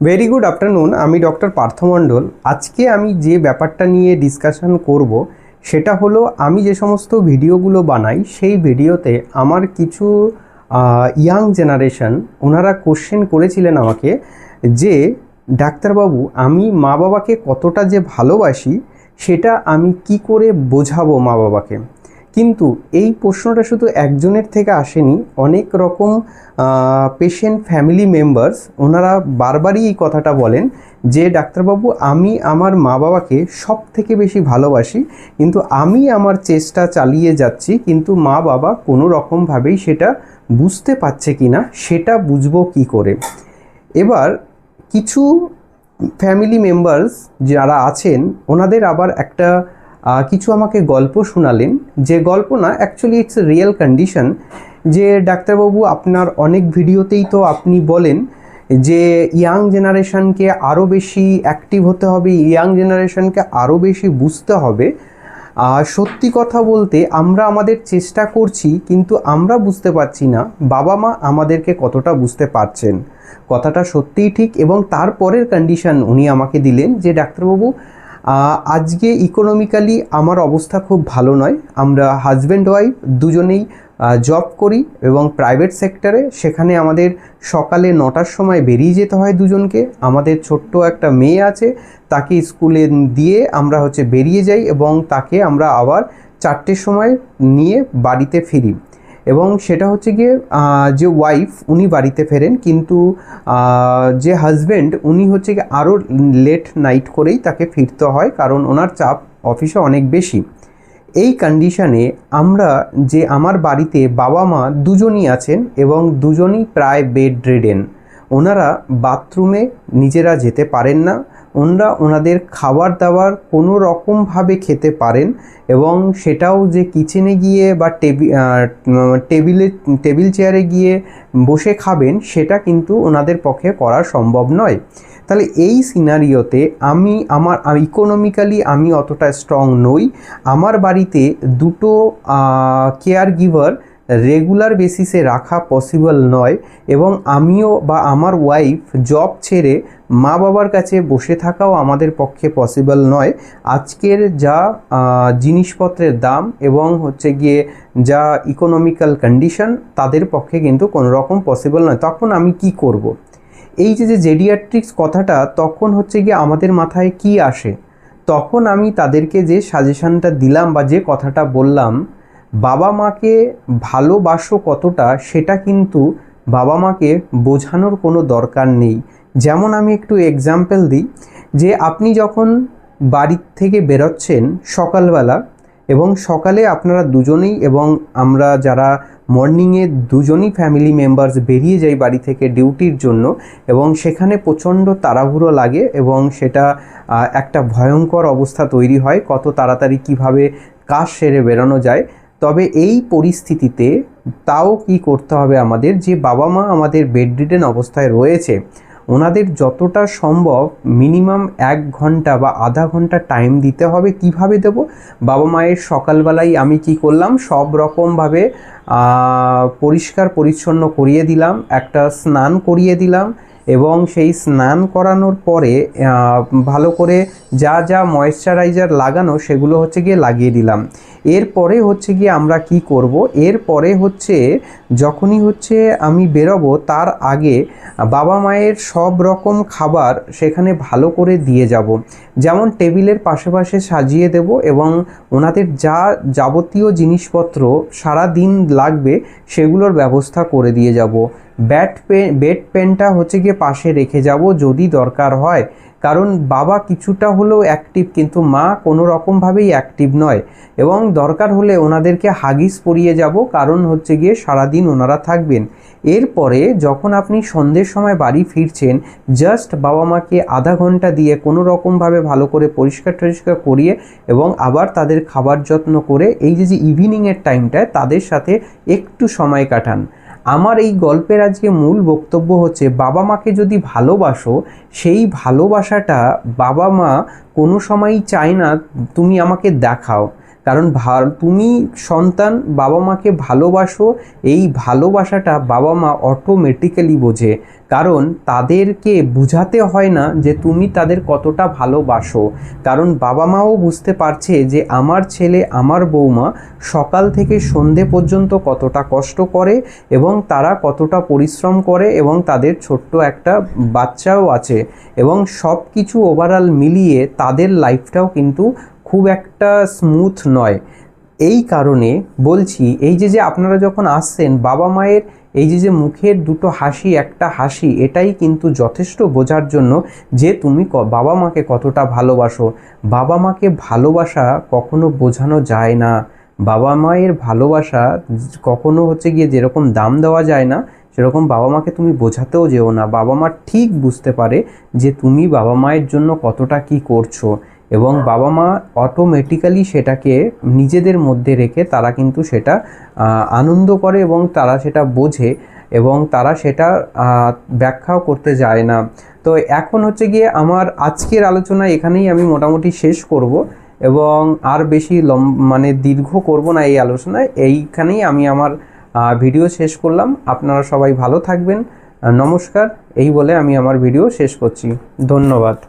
Very good afternoon আমি doctor Partha Mondal আজকে আমি যে ব্যাপারটা নিয়ে ডিসকাশন করব, সেটা হলো আমি যে সমস্ত ভিডিওগুলো বানাই, সেই ভিডিওতে আমার কিছু ইয়াং জেনারেশন ওনারা কোশ্চেন করেছিলেন আমাকে যে, ডাক্তারবাবু, আমি মা বাবাকে কতটা যে ভালোবাসি, সেটা আমি কি করে বোঝাবো মা বাবাকে কিন্তু এই প্রশ্নটা শুধু একজনের থেকে আসেনি, অনেক রকম পেশেন্ট ফ্যামিলি মেম্বার্স ওনারা বারবারই এই কথাটা বলেন যে, ডাক্তারবাবু, আমি আমার মা বাবাকে সব থেকে বেশি ভালোবাসি, কিন্তু আমি আমার চেষ্টা চালিয়ে যাচ্ছি, কিন্তু মা বাবা কোনো রকমভাবেই সেটা বুঝতে পারছে কি না সেটা বুঝব কি করে? এবার কিছু ফ্যামিলি মেম্বার্স যারা আছেন, ওনাদের আবার একটা কিছু আমাকে গল্প শোনালেন। যে গল্প না actually it's a real condition যে ডাক্তারবাবু, আপনার অনেক ভিডিওতেই তো আপনি বলেন যে ইয়াং জেনারেশনকে আরও বেশি অ্যাক্টিভ হতে হবে ইয়াং জেনারেশনকে আরও বেশি বুঝতে হবে। সত্যি কথা বলতে, আমরা আমাদের চেষ্টা করছি, কিন্তু আমরা বুঝতে পারছি না বাবা মা আমাদেরকে কতটা বুঝতে পারছেন। কথাটা সত্যিই ঠিক এবং তারপরের কন্ডিশন উনি আমাকে দিলেন যে, ডাক্তারবাবু আজকে ইকোনমিক্যালি আমার অবস্থা খুব ভালো নয়। আমরা হাজব্যান্ড ওয়াইফ দুজনেই জব করি এবং প্রাইভেট সেক্টরে সেখানে আমাদের সকালে নটার সময় বেরিয়ে যেতে হয় দুজনকে। আমাদের ছোট্ট একটা মেয়ে আছে, তাকে স্কুলে দিয়ে আমরা হচ্ছে বেরিয়ে যাই এবং তাকে আমরা আবার চারটের সময় নিয়ে বাড়িতে ফিরি। এবং সেটা হচ্ছে গিয়ে যে ওয়াইফ উনি বাড়িতে ফেরেন, কিন্তু যে হাজব্যান্ড উনি হচ্ছে গিয়ে আরও লেট নাইট করেই তাকে ফিরতে হয়, কারণ ওনার চাপ অফিসে অনেক বেশি। এই কন্ডিশনে আমরা যে আমার বাড়িতে বাবা মা দুজনই আছেন এবং দুজনই প্রায় বেড রেডেন ওনারা বাথরুমে নিজেরা যেতে পারেন না ওনারা ওনাদের খাবার দাবার কোনো রকমভাবে খেতে পারেন এবং সেটাও যে কিচেনে গিয়ে বা টেবি টেবিলে টেবিল চেয়ারে গিয়ে বসে খাবেন, সেটা কিন্তু ওনাদের পক্ষে করা সম্ভব নয়। তাহলে এই সিনারিওতে আমি আমার ইকোনমিক্যালি আমি অতটা স্ট্রং নই। আমার বাড়িতে দুটো কেয়ার গিভার রেগুলার বেসিসে রাখা পসিবল নয় এবং আমিও বা আমার ওয়াইফ জব ছেড়ে মা বাবার কাছে বসে থাকাও আমাদের পক্ষে পসিবল নয়। আজকের যা জিনিসপত্রের দাম এবং হচ্ছে গিয়ে যা ইকোনমিক্যাল কন্ডিশন তাদের পক্ষে কিন্তু কোনো রকম পসিবল নয়। তখন আমি কি করব। এই যে যে জেডিয়াট্রিক্স কথাটা তখন হচ্ছে গিয়ে আমাদের মাথায় কি আসে? তখন আমি তাদেরকে যে সাজেশনটা দিলাম বা যে কথাটা বললাম বাবা মাকে ভালোবাসো কতটা, সেটা কিন্তু বাবা মাকে বোঝানোর কোনো দরকার নেই। যেমন আমি একটু এক্সাম্পল দিই, যে আপনি যখন বাড়ির থেকে বেরোচ্ছেন সকালবেলা এবং সকালে আপনারা দুজনেই এবং আমরা যারা মর্নিংয়ে দুজনই ফ্যামিলি মেম্বার্স বেরিয়ে যাই বাড়ি থেকে ডিউটির জন্য এবং সেখানে প্রচণ্ড তাড়াহুড়ো লাগে এবং সেটা একটা ভয়ঙ্কর অবস্থা তৈরি হয়, কত তাড়াতাড়ি কীভাবে কাজ সেরে বেরোনো যায় তবে এই পরিস্থিতিতে তাও কি করতে হবে আমাদের? যে বাবা মা আমাদের বেডরিডেন অবস্থায় রয়েছে, ওনাদের যতটা সম্ভব মিনিমাম এক ঘণ্টা বা আধা ঘণ্টা টাইম দিতে হবে। কীভাবে দেব? বাবা মায়ের সকালবেলায় আমি কি করলাম? সব রকমভাবে পরিষ্কার পরিচ্ছন্ন করিয়ে দিলাম, একটা স্নান করিয়ে দিলাম এবং সেই স্নান করানোর পরে ভালো করে যা যা ময়েশ্চারাইজার লাগানো সেগুলো হচ্ছে গিয়ে লাগিয়ে দিলাম। এরপরে হচ্ছে গিয়ে আমরা কি করব? এরপরে হচ্ছে যখনই হচ্ছে আমি বেরোবো, তার আগে বাবা মায়ের সব রকম খাবার সেখানে ভালো করে দিয়ে যাব। যেমন টেবিলের পাশে পাশে সাজিয়ে দেব এবং ওনাদের যা যাবতীয় জিনিসপত্র সারা দিন লাগবে সেগুলোর ব্যবস্থা করে দিয়ে যাব। ব্যাট পেন বেড পেনটা হচ্ছে গিয়ে পাশে রেখে যাব যদি দরকার হয়। কারণ বাবা কিছুটা হলেও অ্যাক্টিভ কিন্তু মা কোনো রকমভাবেই অ্যাক্টিভ নয়। এবং দরকার হলে ওনাদেরকে হাগিস পরিয়ে যাব, কারণ হচ্ছে গিয়ে সারাদিন ওনারা থাকবেন। এরপরে যখন আপনি সন্ধ্যের সময় বাড়ি ফিরছেন জাস্ট বাবা মাকে আধা ঘণ্টা দিয়ে কোনো রকমভাবে ভালো করে পরিষ্কার টরিষ্কার করিয়ে এবং আবার তাদের খাবার যত্ন করে, এই যে যে ইভিনিংয়ের টাইমটায় তাদের সাথে একটু সময় কাটান। আমার এই গল্পের আজকে মূল বক্তব্য হচ্ছে, বাবা মাকে যদি ভালোবাসো, সেই ভালোবাসাটা বাবা মা কোনো সময়ই চায় না তুমি আমাকে দেখাও। কারণ তুমি সন্তান, বাবা মাকে ভালোবাসো, এই ভালোবাসাটা বাবা মা অটোমেটিক্যালি বোঝে। কারণ তাদেরকে বুঝাতে হয় না যে তুমি তাদের কতটা ভালোবাসো। কারণ বাবা মাও বুঝতে পারছে যে আমার ছেলে, আমার বৌমা সকাল থেকে সন্ধে পর্যন্ত কতটা কষ্ট করে এবং তারা কতটা পরিশ্রম করে এবং তাদের ছোট্ট একটা বাচ্চাও আছে। এবং সব কিছু ওভারঅল মিলিয়ে তাদের লাইফটাও কিন্তু খুব একটা স্মুথ নয়। এই কারণে বলছি, এই যে যে আপনারা যখন আসছেন, বাবা মায়ের এই যে যে মুখের দুটো হাসি, একটা হাসি, এটাই কিন্তু যথেষ্ট বোঝার জন্য যে, তুমি বাবা মাকে কতটা ভালোবাসো। বাবা মাকে ভালোবাসা কখনো বোঝানো যায় না। বাবা মায়ের ভালোবাসা কখনো হচ্ছে গিয়ে যেরকম দাম দেওয়া যায় না, সেরকম বাবা মাকে তুমি বোঝাতেও যেও না। বাবা মা ঠিক বুঝতে পারে যে, তুমি বাবা মায়ের জন্য কতটা কি করছ। এবং বাবা মা অটোমেটিক্যালি সেটাকে নিজেদের মধ্যে রেখে তারা কিন্তু সেটা আনন্দ করে এবং তারা সেটা বোঝে এবং তারা সেটা ব্যাখ্যাও করতে যায় না। তো এখন হচ্ছে গিয়ে আমার আজকের আলোচনা এখানেই আমি মোটামুটি শেষ করব এবং আর বেশি লম মানে দীর্ঘ করব না এই আলোচনায়। এইখানেই আমি আমার ভিডিও শেষ করলাম। আপনারা সবাই ভালো থাকবেন। নমস্কার। এই বলে আমি আমার ভিডিও শেষ করছি। ধন্যবাদ।